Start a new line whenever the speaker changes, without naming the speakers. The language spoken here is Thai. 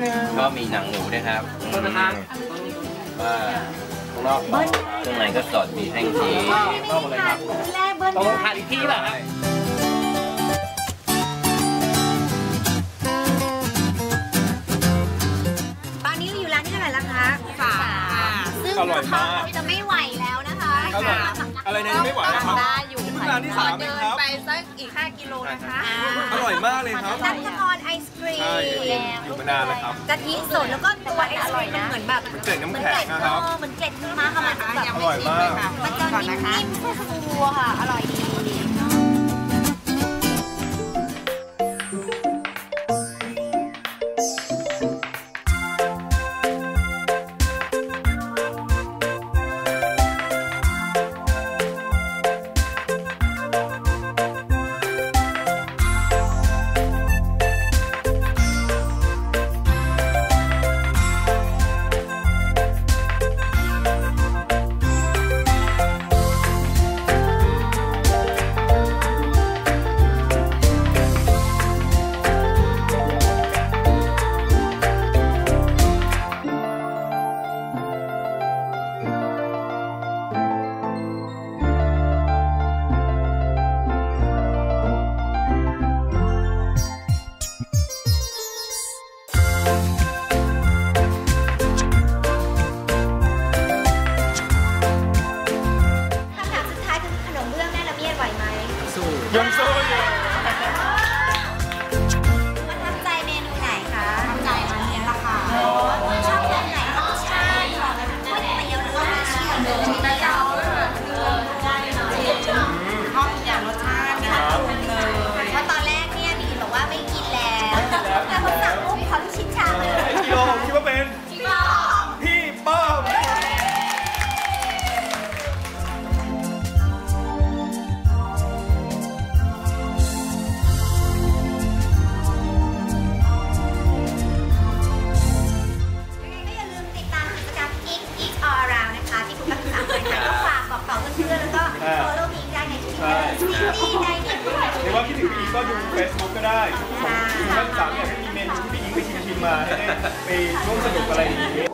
ครับ
โทษนะครับ
ว่าข้างนอกข้างในก็สดมีแท่งชีส
เข้ามาเลยครับ
แรกเบิ้ล
ตกลงทานอีกที่เหรอครับ
ตอนนี้เราอยู่ร้านที่เท่าไหร่แล้วคะสามซึ่ง
อร่อยมาก
เราจะไม่ไหวแล้วนะคะ
อร่อยอะไรนะยังไม่ไหวนะครับ
ได้อยู่
นี่เพิ่งร้านที่สามเองครับ
ไปสักอีก 5 กิโลนะคะ
อร่อยมากเลยครับ
นัทพรไอศครีม
ใช่อยู่ มานานแล้วครับ
กะทิสดแล้วก็ตัวไอศครีมมันเหมือนแบบ
เกล็ดน้ำแข็งนะครับ
เออเหมือนเกล็ดหิมะค่ะมันจะแบบ
อร่อยมาก
มันจะนิ่มๆฟูๆอะค่ะ อร่อยดี ไหวไหม
สู้ยั
ง
สู้
อยู่
พี่ก็ดู Facebook ก็ได้ผมคุณนักศึกษาอยากให้มีเมนูที่พี่หญิงไปชิมๆมาให้ได้ไปร่วมสนุกอะไรอย่างนี้